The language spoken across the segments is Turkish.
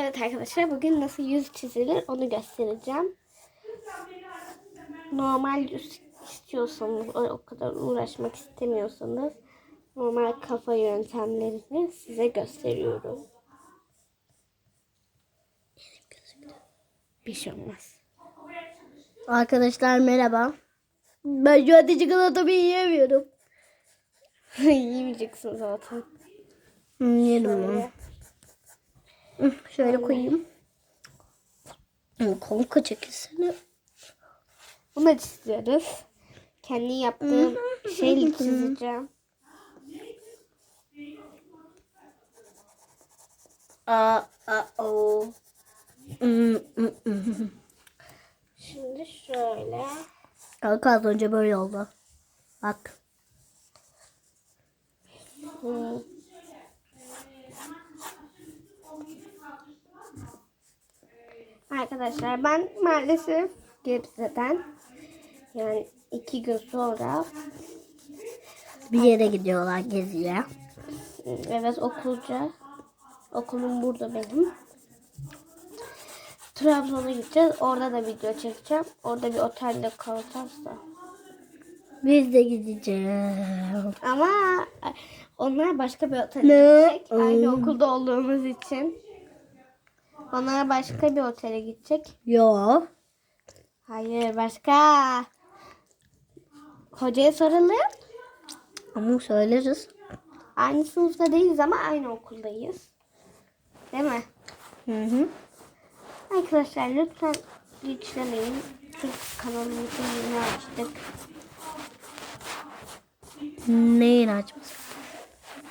Evet arkadaşlar bugün nasıl yüz çizilir onu göstereceğim. Normal yüz istiyorsanız o, kadar uğraşmak istemiyorsanız normal kafa yöntemlerini size gösteriyorum. Bir şey olmaz. Arkadaşlar merhaba. Ben şu an çikolatamı yiyemiyorum. Yiyemeyeceksin zaten. Hmm, yerim. Şöyle koyayım. Konka çekilsene. Bunu çiziyoruz. Kendi yaptığım şeyle çizeceğim. Aa, aa, o. Şimdi şöyle. Kanka az önce böyle oldu. Bak. Hmm. Arkadaşlar ben maalesef Gebze'den yani iki gün sonra Bir yere gidiyorlar geziye. evet okulca okulum burada benim. Trabzon'a gideceğiz. Orada da video çekeceğim. Orada bir otelde kalacağız da. Biz de gideceğiz. Ama onlar başka bir otele Ne? gidecek. Aynı okulda olduğumuz için. Onlar başka bir otele gidecek. Yo. Hayır başka. Hocaya soralım. Ama söyleriz. Aynı sınıfta değiliz ama aynı okuldayız. Değil mi? Hı hı. Arkadaşlar lütfen linçlemeyin. Çünkü kanalımızı yeni açtık. Neyin açması?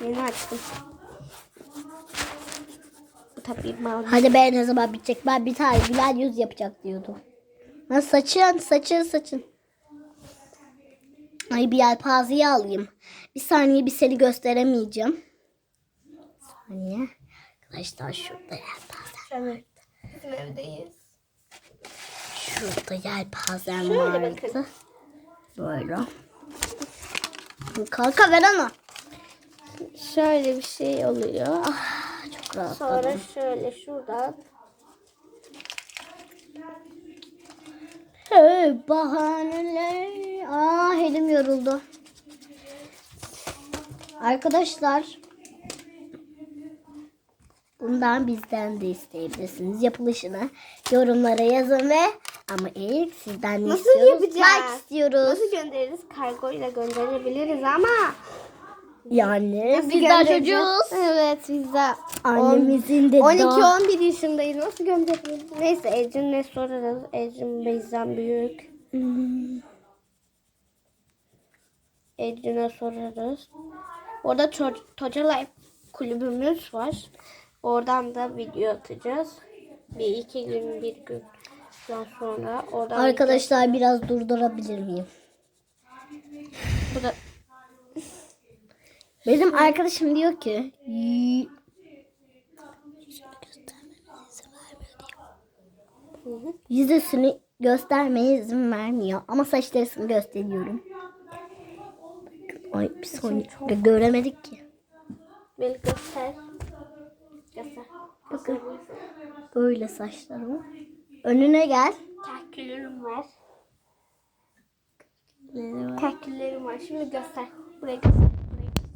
Yeni açtım. Tabii mal. Hadi be ne zaman bitecek? Ben bir tane güler yüz yapacak diyordum. Ha, saçın, saçın, saçın. Ay bir yelpazeyi alayım. Bir saniye bir seni gösteremeyeceğim. Bir saniye. Arkadaşlar şurada yelpaze. Evet. Bizim evdeyiz. Şurada yelpazem Şöyle vardı. bakın. Böyle. Kanka ver onu. Şöyle bir şey oluyor. Çok rahatladım. Sonra şöyle şuradan Hey, bahaneler. Aa elim yoruldu. Arkadaşlar. Bundan bizden de isteyebilirsiniz. Yapılışını yorumlara yazın ve ama ilk sizden ne Nasıl istiyoruz? yapacağız? Like istiyoruz. nasıl göndeririz? Kargoyla gönderebiliriz ama Yani bizden göndereceğiz? çocuğuz. Evet biz de Annemizin de daha... 12-11 yaşındayız. Nasıl göndeririz? Neyse Ecrin'le sorarız. Ecrin bizden büyük. Hmm. Ecrin'e sorarız. Orada to- Toca Life kulübümüz var. Oradan da video atacağız. Bir iki gün bir gün sonra oradan Arkadaşlar biraz durdurabilir miyim? Bu da Benim arkadaşım diyor ki "Y- yüzesini göstermeye izin vermiyor ama saçlarını gösteriyorum. Ay bir saniye göremedik ki. beni göster. Göster. Bakın böyle saçlarım. Önüne gel. Kahküllerim var. Kahküllerim var. Şimdi göster. Buraya göster. Buraya göster.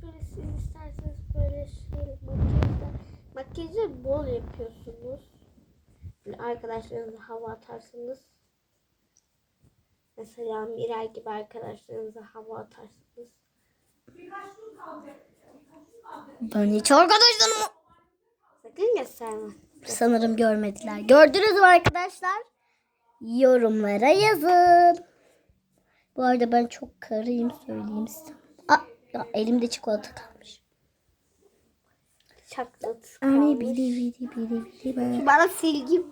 Şöyle siz isterseniz böyle şey makyajda makyajı bol yapıyorsunuz. Böyle arkadaşlarınıza hava atarsınız. Mesela Miray gibi arkadaşlarınıza hava atarsınız. Ben hiç arkadaşlarım Sakın gösterme. sanırım görmediler. Gördünüz mü arkadaşlar? Yorumlara yazın. Bu arada ben çok karıyım söyleyeyim size. Aa, ya elimde çikolata kalmış. Çaklat. Anne bili bili bili bili ben. Bana silgi.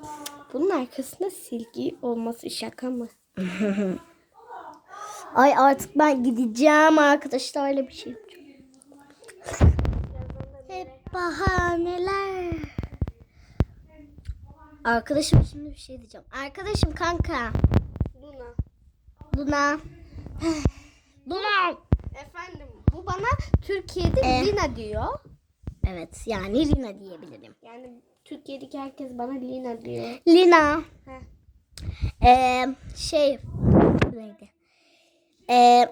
Bunun arkasında silgi olması şaka mı? Ay artık ben gideceğim arkadaşlarla bir şey yapacağım. Hep bahaneler. Arkadaşım şimdi bir şey diyeceğim. Arkadaşım kanka. Luna. Luna. Luna. Efendim bu bana Türkiye'de Eh. Lina diyor. Evet yani Lina diyebilirim. Yani Türkiye'deki herkes bana Lina diyor. Lina. Heh. Ee, şey neydi? Ee,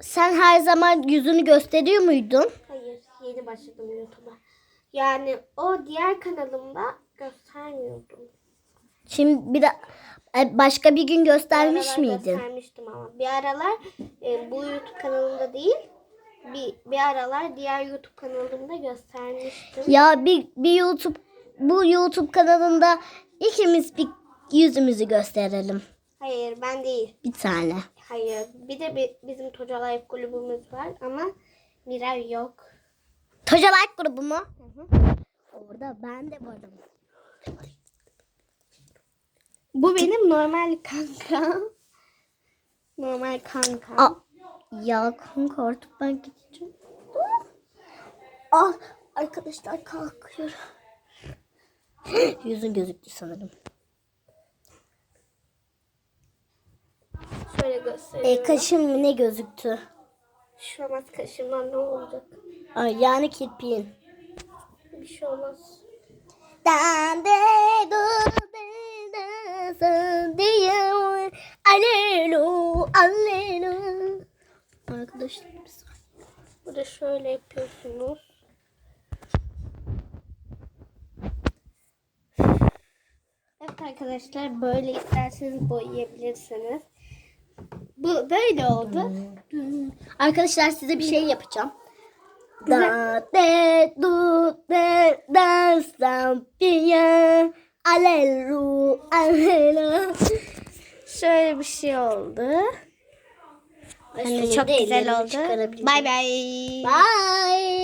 sen her zaman yüzünü gösteriyor muydun? Hayır, yeni başladım YouTube'a. Yani o diğer kanalımda göstermiyordum. Şimdi bir de başka bir gün göstermiş Bir miydin? Göstermiştim ama. Bir aralar e, bu YouTube kanalımda değil, bir, bir aralar diğer YouTube kanalımda göstermiştim. Ya bir, bir YouTube bu YouTube kanalında ikimiz bir yüzümüzü gösterelim. Hayır, ben değil. Bir tane. Hayır. Bir de bi- bizim Toca Life kulübümüz var ama Miray yok. Toca Like grubu mu? Orada ben de varım. Bu benim normal kanka. Normal kanka. Aa, ya kanka artık ben gideceğim. Ah arkadaşlar kalkıyorum. Yüzün gözüktü sanırım. Şöyle gösteriyorum. E, kaşın mı ne gözüktü? Şu an kaşımdan ne olacak? Ay, yani kirpiğin. Bir şey olmaz. Dan de do de diye alelu alelu. Arkadaşlar saniye. Burada şöyle yapıyorsunuz. Evet arkadaşlar böyle isterseniz boyayabilirsiniz. Bu böyle oldu. Arkadaşlar size bir şey yapacağım. Da de du de da sa diye alelu alelu. Şöyle bir şey oldu. Ay, çok güzel oldu. Bay bay. Bye.